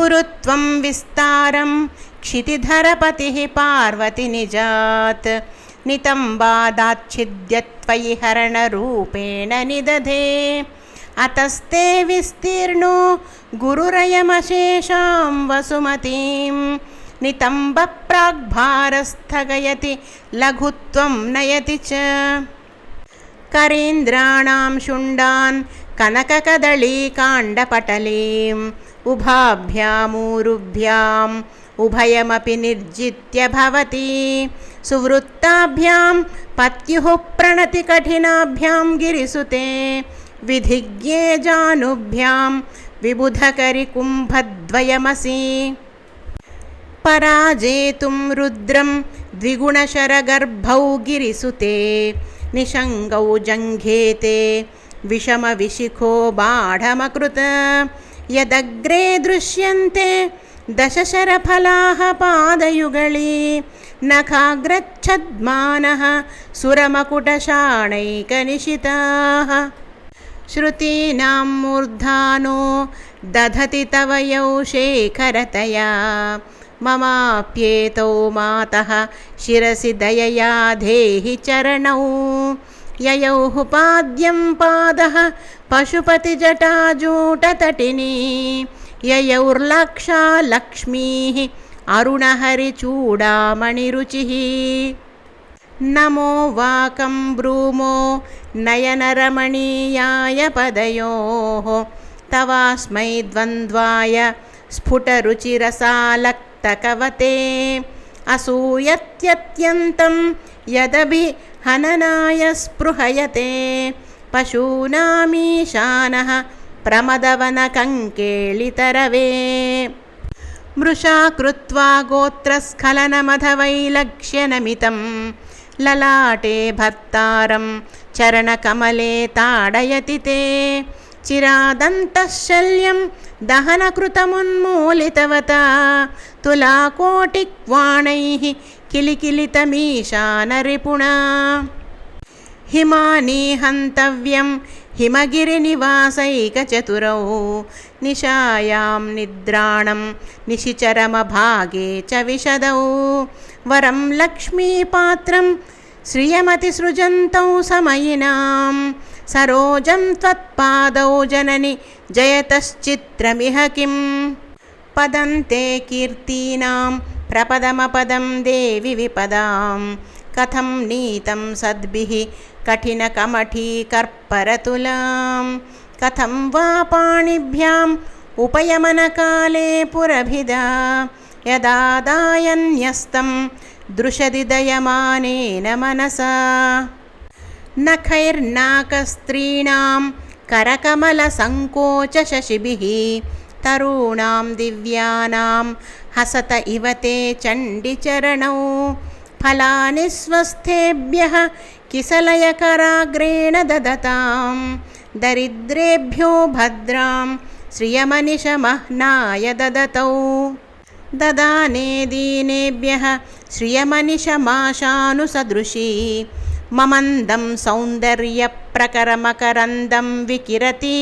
कुरुत्वं विस्तारं क्षितिधरपतिः पार्वति निजात् नितम्बादाच्छिद्यत्वयि हरणरूपेण निदधे अतस्ते विस्तीर्णो गुरुरयमशेषां वसुमतीं नितम्बप्राग्भारस्थगयति लघुत्वं नयति च करीन्द्राणां शुण्डान् कनककदळीकाण्डपटलीम् उभाभ्यामूरुभ्याम् उभयमपि निर्जित्य भवति सुवृत्ताभ्यां पत्युः प्रणतिकठिनाभ्यां गिरिसुते विधिज्ञे जानुभ्यां विबुधकरिकुम्भद्वयमसि पराजेतुं रुद्रं द्विगुणशरगर्भौ गिरिसुते निषङ्गौ जङ्घेते विषमविशिखो बाढमकृत यदग्रे दृश्यन्ते दशशरफलाः पादयुगळी नखाग्रच्छद्मानः सुरमकुटशाणैकनिशिताः। श्रुतीनां मूर्धानो दधति तव यौ शेखरतया। ममाप्येतौ मातः शिरसि दयया धेहि चरणौ యయౌః పాద్యం పాదः పశుపతిజటాజూటతటినీ యయౌర్లక్షా లక్ష్మీः అరుణహరిచూడామణిరుచిः నమో వాకం బ్రూమో నయనరమణీయాయ పదయో. తవాస్మై ద్వంద్వాయ స్ఫుటరుచిరసాలక్తకవతే. అసూయత్యత్యంతం యదభి यदभिहननाय स्पृहयते। पशूनामीशानः प्रमदवनकङ्केलितरवे। मृषा कृत्वा गोत्रस्खलनमधवैलक्ष्यनमितं। ललाटे भर्तारं चरणकमले ताडयति ते। चिरादन्तः शल्यं दहनकृतमुन्मूलितवता। तुलाकोटिक्वाणैः किलिकिलितमीशानरिपुणा हिमानी हन्तव्यं हिमगिरिनिवासैकचतुरौ निशायां निद्राणं निशिचरमभागे च विशदौ वरं लक्ष्मीपात्रं श्रियमतिसृजन्तौ समयिनां सरोजं त्वत्पादौ जननि जयतश्चित्रमिह किं पदन्ते कीर्तीनां प्रपदमपदं देवि विपदां कथं नीतं सद्भिः कठिनकमठीकर्परतुलां कथं वा पाणिभ्याम् उपयमनकाले पुरभिदा। यदादायन्यस्तं दृशदि दयमानेन मनसा। नखैर्नाकस्त्रीणां करकमलसङ्कोचशशिभिः। तरूणां दिव्यानां हसत इव ते चण्डिचरणौ फलानि स्वस्थेभ्यः किसलयकराग्रेण ददतां दरिद्रेभ्यो भद्रां श्रियमनिशमह्नाय ददतौ ददाने दीनेभ्यः श्रियमनिशमाशानुसदृशी ममन्दं सौन्दर्यप्रकरमकरन्दं विकिरति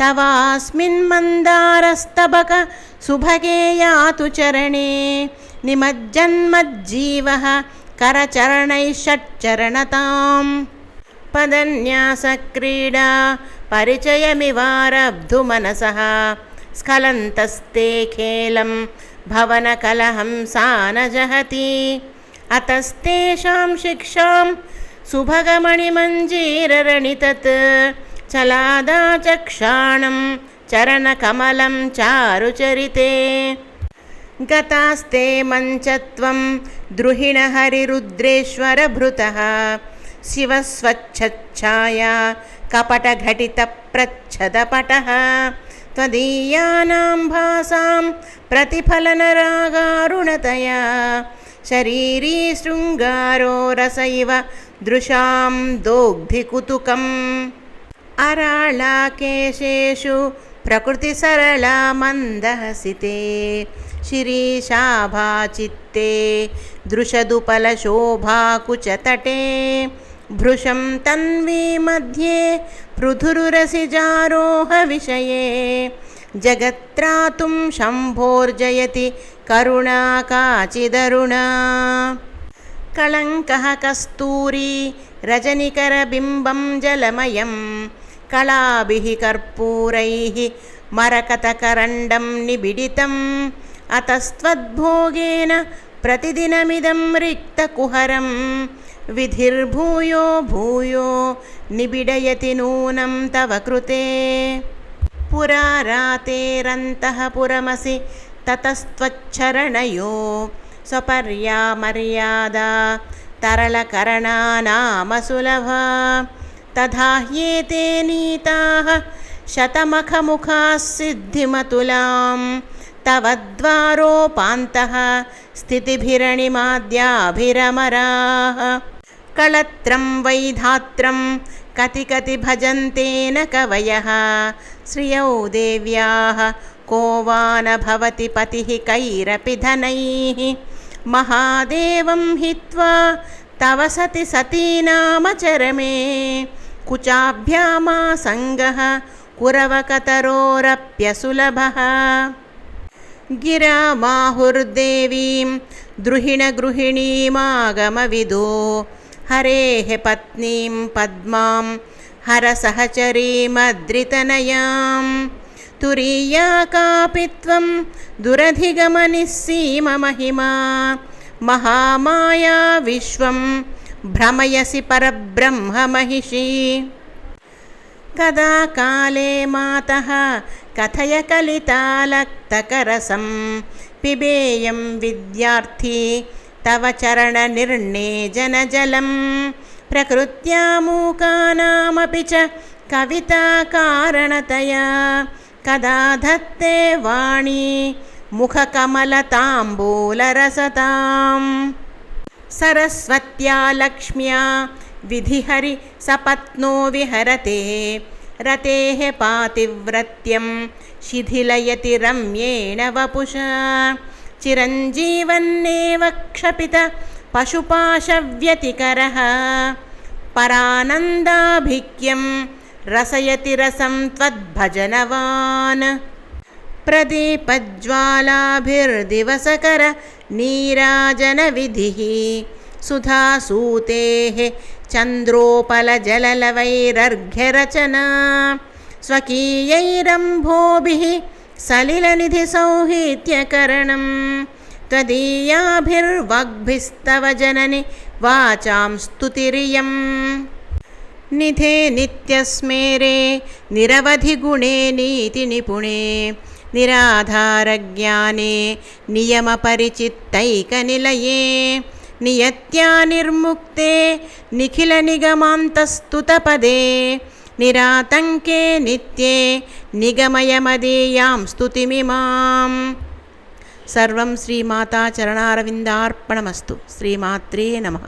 तवास्मिन् मन्दारस्तबक सुभगे यातु चरणे निमज्जन्मज्जीवः करचरणैः षट्चरणतां पदन्यासक्रीडा परिचयमिवारब्धुमनसः। स्खलन्तस्ते खेलं भवनकलहंसा न जहति अतस्तेषां शिक्षां सुभगमणिमञ्जीररणितत् चलादाचक्षाणं चरणकमलं चारुचरिते गतास्ते मञ्चत्वं द्रुहिणहरिरुद्रेश्वरभृतः शिवस्वच्छच्छाया कपटघटितप्रच्छदपटः त्वदीयानां भासां प्रतिफलनरागारुणतया शरीरी शृङ्गारो रस इव दृशां दोग्धिकुतुकम् अराळाकेशेषु प्रकृतिसरला मन्दहसिते शिरीशाभाचित्ते दृशदुपलशोभाकुचतटे भृशं तन्वी मध्ये पृथुरुरसिजारोहविषये जगत्रातुं शम्भोर्जयति करुणा काचिदरुणा कलङ्कः कस्तूरी रजनिकरबिम्बं जलमयम् కళాభిः కర్పూరైः మరకతకరండం నిబిడితం అతస్త్వద్భోగేన ప్రతిదినమిదం రిక్తకుహరం విధిర్భూయో భూయో నిబిడయతి నూనం తవ కృతే. పురా రాతేరంతః పురమసి తతస్త్వచ్చరణయో స్వపర్యా మర్యాదా తరళకరణానామసులభా तथा ह्येते नीताः शतमखमुखाः सिद्धिमतुलां तव द्वारोपान्तः स्थितिभिरणिमाद्याभिरमराः। कलत्रं वैधात्रं कति कति भजन्तेन कवयः। श्रियौ देव्याः को वा न भवति पतिः कैरपि धनैः। महादेवं हित्वा तव सति सती नामचरमे कुचाभ्यामासङ्गः कुरवकतरोरप्यसुलभः। गिरामाहुर्देवीं द्रुहिणगृहिणीमागमविदो हरेः पत्नीं पद्मां हरसहचरीमद्रितनयां। तुरीया कापि त्वं दुरधिगमनिस्सीममहिमा महामाया विश्वं भ्रमयसि परब्रह्ममहिषी। कदा काले मातः कथय कलितालक्तकरसं। पिबेयं विद्यार्थी तव चरणनिर्णेजनजलं प्रकृत्या मूकानामपि च कविताकारणतया। कदा धत्ते वाणी मुखकमलताम्बूलरसताम् सरस्वत्या लक्ष्म्या विधिहरि सपत्नो विहरते रतेः पातिव्रत्यं शिथिलयति रम्येण वपुषा चिरञ्जीवन्नेव क्षपित पशुपाशव्यतिकरः परानन्दाभिक्यं रसयति रसं त्वद्भजनवान् प्रदीपज्वालाभिर्दिवसकर नीराजनविधिः सुधासूतेः चन्द्रोपलजललवैरर्घ्यरचना स्वकीयैरम्भोभिः सलिलनिधिसौहीत्यकरणं त्वदीयाभिर्वाग्भिस्तव जननि वाचां स्तुतिरियम् निधे नित्यस्मेरे निरवधिगुणे नीतिनिपुणे निराधारज्ञाने नियमपरिचित्तैकनिलये नियत्या निर्मुक्ते निखिलनिगमान्तस्तुतपदे निरातङ्के नित्ये निगमयमदीयां स्तुतिमिमाम् सर्वं श्रीमाता चरणारविन्दार्पणमस्तु श्रीमात्रे नमः